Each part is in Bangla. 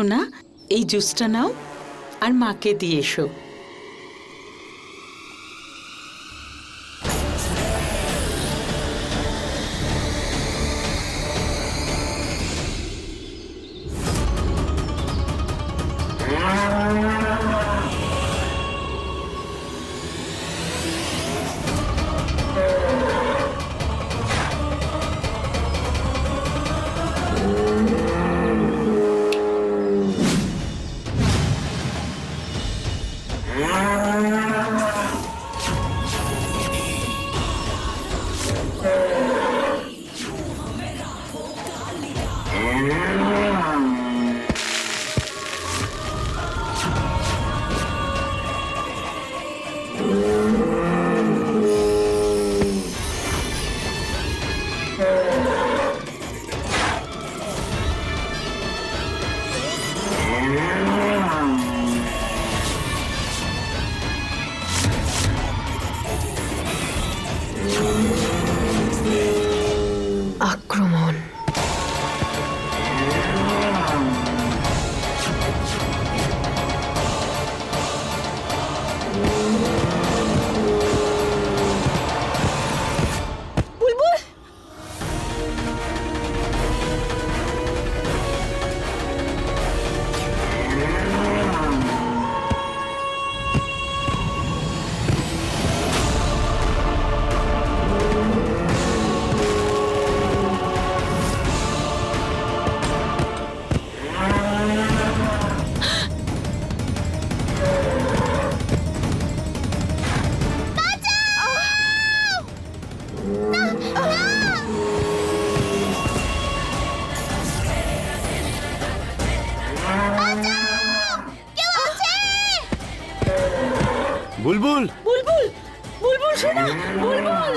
সোনা এই জুসটা নাও আর মাকে দিয়ে এসো। বুলবুল! বুলবুল! বুলবুল শোনা! বুলবুল!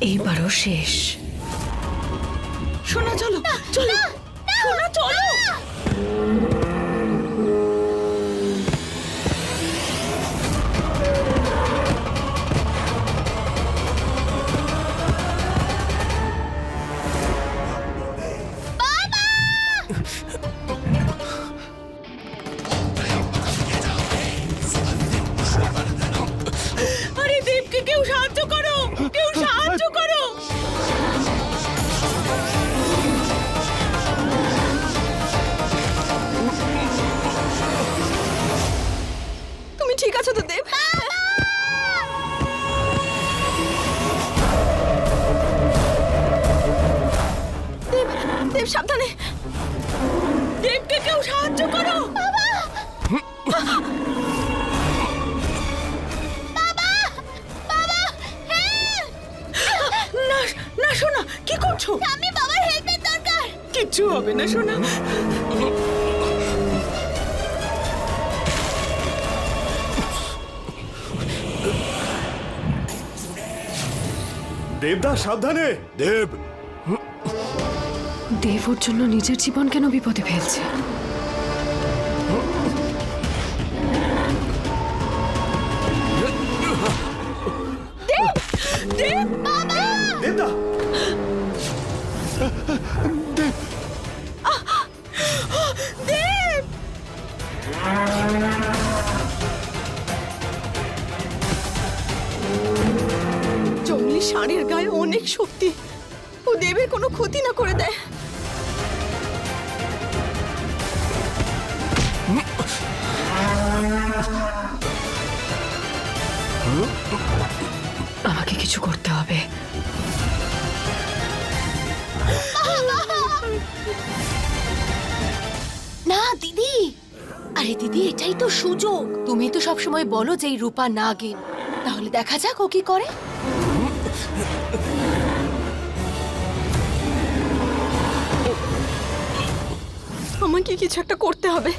এইবারও শেষ। হবে না সোনা? দেবদা সাবধানে। দেব। দেব ওর জন্য নিজের জীবন কেন বিপদে ফেলছে? ষাঁড়ের গায়ে অনেক শক্তি। ও দেবের কোনো ক্ষতি না করে দেয়। আমাকে কিছু করতে হবে। না দিদি। আরে দিদি এটাই তো সুযোগ। তুমি তো সবসময় বলো যে এই রূপা নাগিন। তাহলে দেখা যাক ও কি করে। আমাকে কিছু একটা করতে হবে।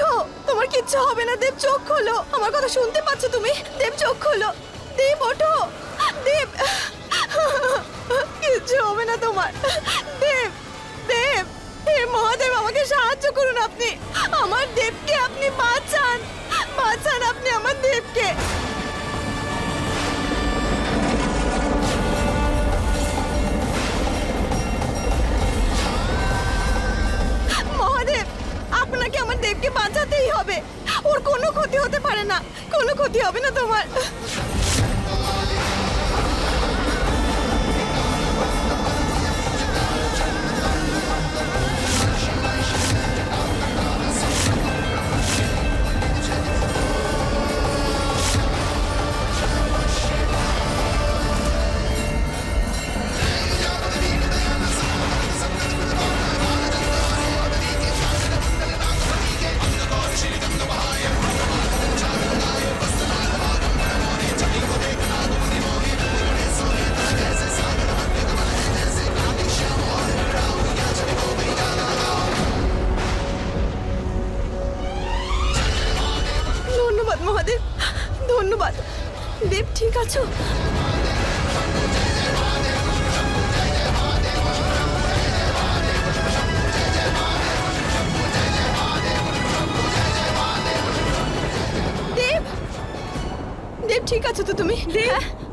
ওঠো। তোমার কিচ্ছু হবে না, দেব চোখ খোলো। আমার কথা শুনতে পাচ্ছ তুমি? দেব চোখ খোলো। দেব, ওঠো। দেব। কিচ্ছু হবে না তোমার। দেব দেব, হে মহাদেব, আমাকে সাহায্য করুন আপনি। আমার দেবকে আপনি বাঁচান। বাঁচান আপনি আমার দেবকে। দেবকে বাঁচাতেই হবে। ওর কোনো ক্ষতি হতে পারে না। কোনো ক্ষতি হবে না তোমার।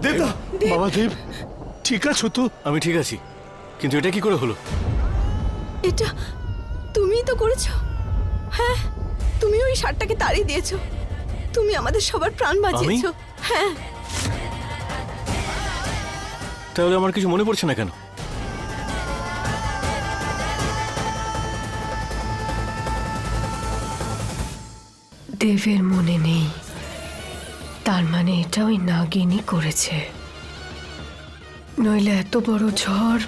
দেবদা বাবা দেব ঠিক আছো তো? আমি ঠিক আছি কিন্তু এটা কি করে হলো? এটা তুমিই তো করেছ। হ্যাঁ তুমি ওই ষাটটাকে তাড়িয়ে দিয়েছ। তুমি আমাদের সবার প্রাণ বাঁচিয়েছো। হ্যাঁ। তাহলে আমার কিছু মনে পড়ছে না কেন? দেবের মনে নেই। তার মানে এটা ওই নাগিনী করেছে। নইলে এত বড় ঝড়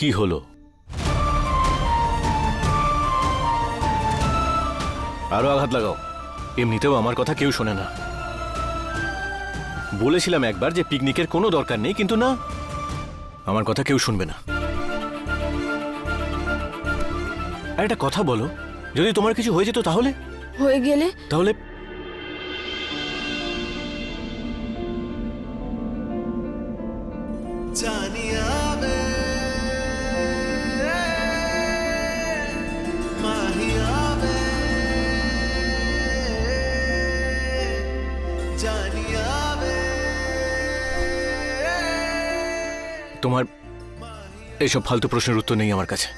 কি হলো? আরও আঘাত লাগাও। এমনিতেও আমার কথা কেউ শোনে না। বলেছিলাম একবার যে পিকনিকের কোনো দরকার নেই কিন্তু না আমার কথা কেউ শুনবে না। আর একটা কথা বলো যদি তোমার কিছু হয়ে যেত তাহলে? হয়ে গেলে? তাহলে এইসব ফালতু প্রশ্নের উত্তর নেই আমার কাছে।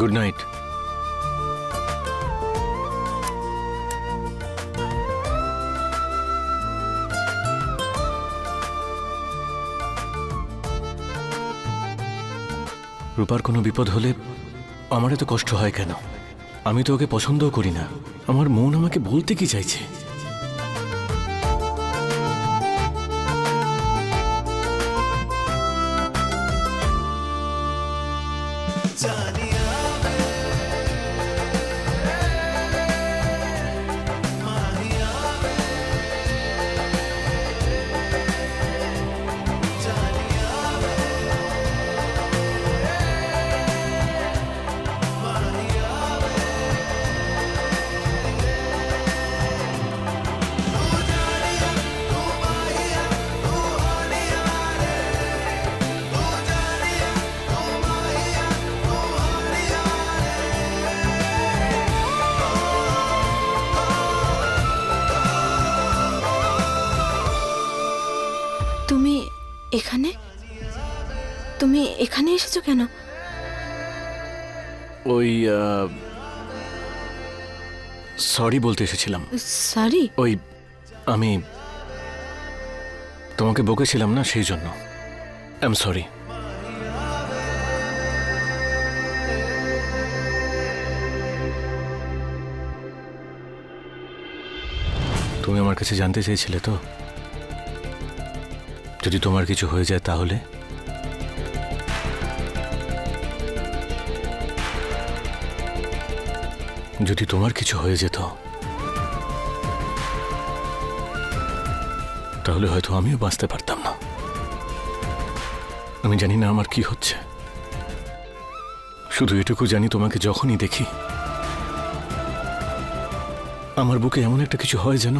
গুড নাইট রূপার কোনো বিপদ হলে আমার এত কষ্ট হয় কেন? আমি তো ওকে পছন্দও করি না। আমার মন আমাকে বলতে কি চাইছে? এখানে? তুমি এখানে এসেছ কেন? ওই সরি বলতে এসেছিলাম। সরি? ওই আমি তোমাকে বকেছিলাম না সেই জন্য। আই এম সরি তুমি আমার কাছে জানতে চেয়েছিলে তো? যদি তোমার কিছু হয়ে যায় তাহলে? যদি তোমার কিছু হয়ে যেত, তাহলে হয়তো আমিও বাঁচতে পারতাম না। আমি জানি না আমার কি হচ্ছে। শুধু এটুকু জানি তোমাকে যখনই দেখি, আমার বুকে এমন একটা কিছু হয় যেন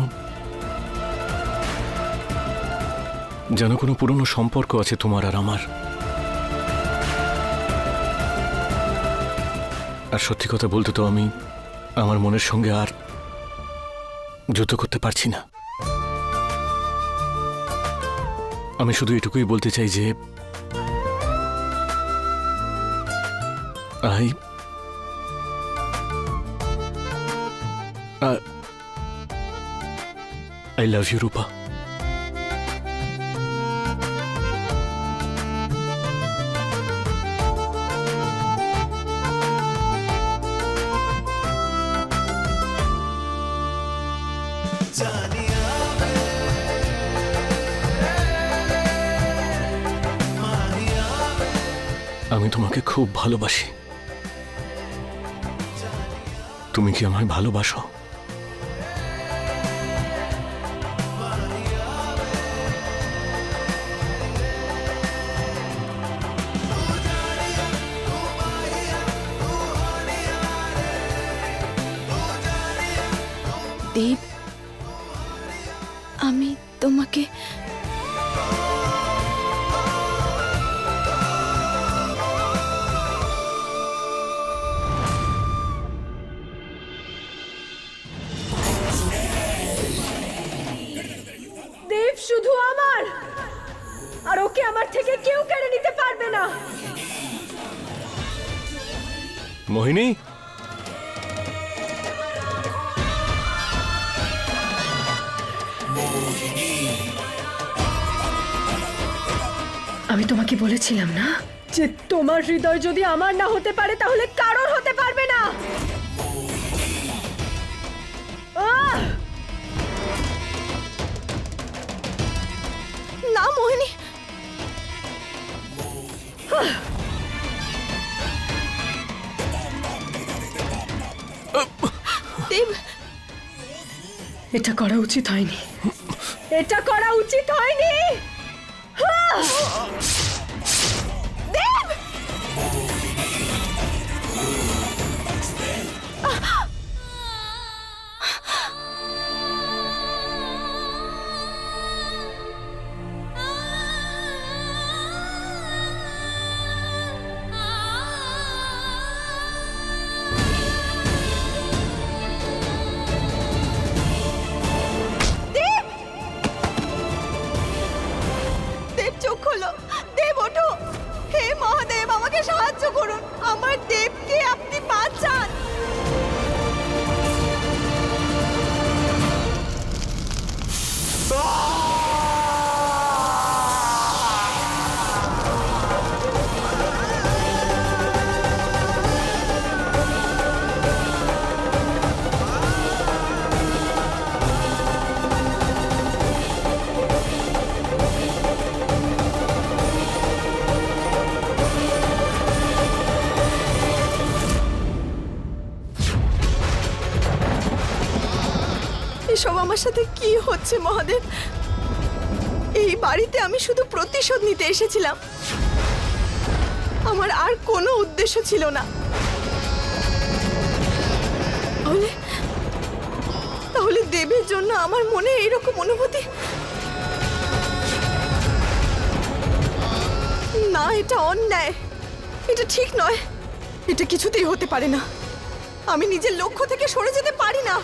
যেন কোনো পুরনো সম্পর্ক আছে তোমার আর আমার। আর সত্যি কথা বলতে তো আমি আমার মনের সঙ্গে আর যুদ্ধ করতে পারছি না। আমি শুধু এটুকুই বলতে চাই যে, I I love you, Rupa. ভালোবাসি। তুমি কি আমায় ভালোবাসো? দেব আমি তোমাকে বলেছিলাম না? যে তোমার হৃদয় যদি আমার না হতে পারে তাহলে কারোর হতে পারবে না। আহ! না মোহিনী। দেব। এটা করা উচিত হয়নি। এটা করা উচিত হয়নি। আমার সাথে কি হচ্ছে, মহাদেব? এই বাড়িতে আমি শুধু প্রতিশোধ নিতে এসেছিলাম। আমার আর কোনো উদ্দেশ্য ছিল না। তাহলে তাহলে দেবের জন্য আমার মনে এইরকম অনুভূতি? না, এটা অন্যায়। এটা ঠিক নয়। এটা কিছুতেই হতে পারে না। আমি নিজের লক্ষ্য থেকে সরে যেতে পারি না।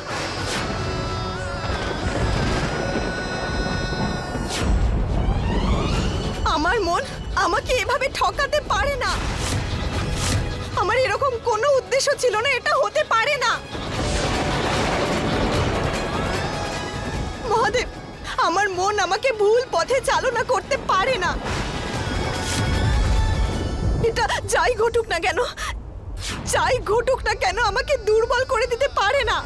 আমার মন আমাকে এভাবে ঠকাতে পারে না। আমার এরকম কোনো উদ্দেশ্য ছিল না, এটা হতে পারে না। মহাদেব, আমার মন আমাকে ভুল পথে চালনা করতে পারে না। এটা যাই ঘটুক না কেন, যাই ঘটুক না কেন আমাকে দুর্বল করে দিতে পারে না।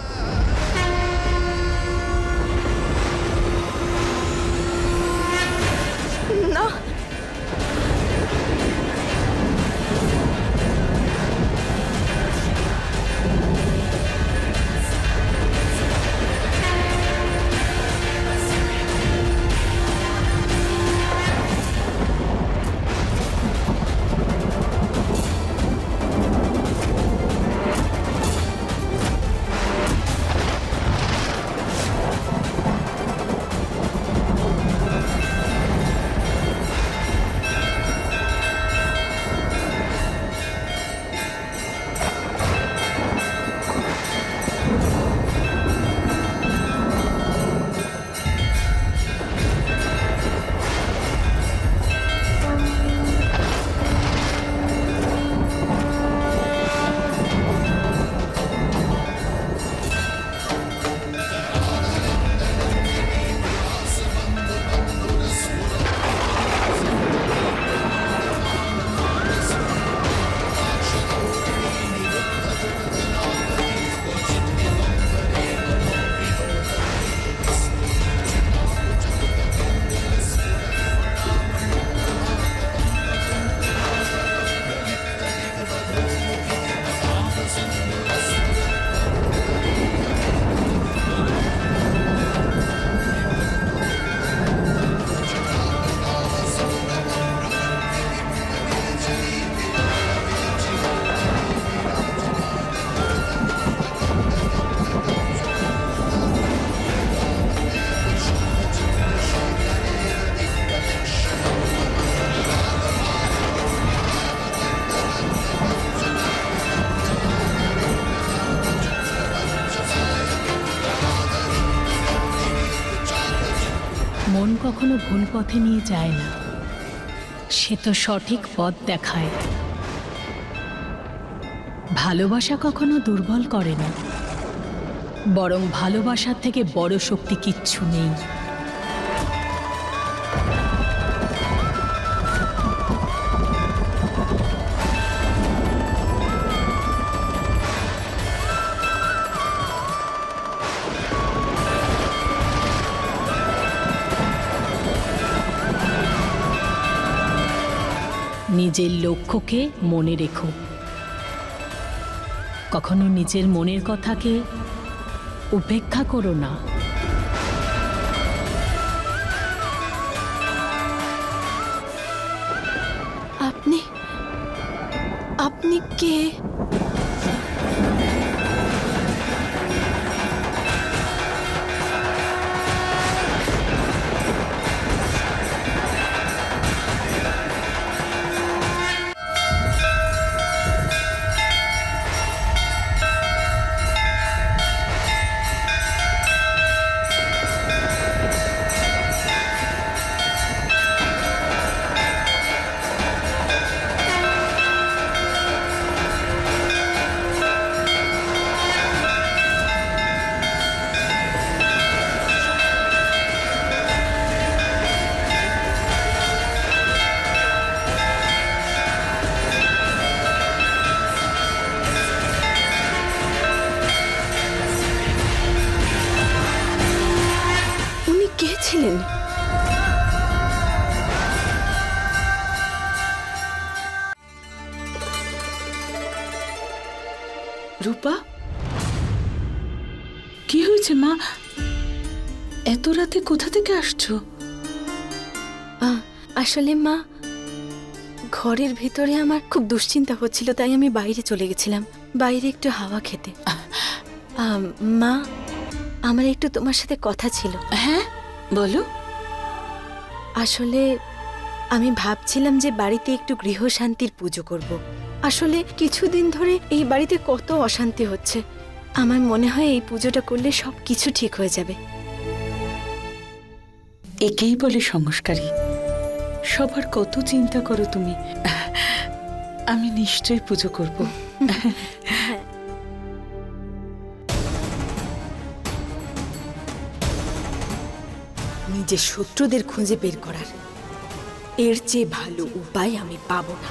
পথে নিয়ে যায় না। সে তো সঠিক পথ দেখায়। ভালোবাসা কখনো দুর্বল করে না। বরং ভালোবাসার থেকে বড় শক্তি কিচ্ছু নেই। নিজের লক্ষ্যকে মনে রেখো। কখনো নিজের মনের কথাকে উপেক্ষা করো না। আপনি আপনি কে? আসলে মা ঘরের ভেতরে আমার খুব দুশ্চিন্তা হচ্ছিল তাই আমি বাইরে চলে গেছিলাম। বাইরে একটু হাওয়া খেতে। মা আমার একটু তোমার সাথে কথা ছিল। হ্যাঁ বলো। আসলে আমি ভাবছিলাম যে বাড়িতে একটু গৃহশান্তির পুজো করব। আসলে কিছুদিন ধরে এই বাড়িতে কত অশান্তি হচ্ছে। আমার মনে হয় এই পুজোটা করলে সব কিছু ঠিক হয়ে যাবে। একেই বলে সংস্কারী সবার কত চিন্তা করো তুমি? আমি নিশ্চয়ই পুজো করব। নিজের শত্রুদের খুঁজে বের করার। এর চেয়ে ভালো উপায় আমি পাবো না।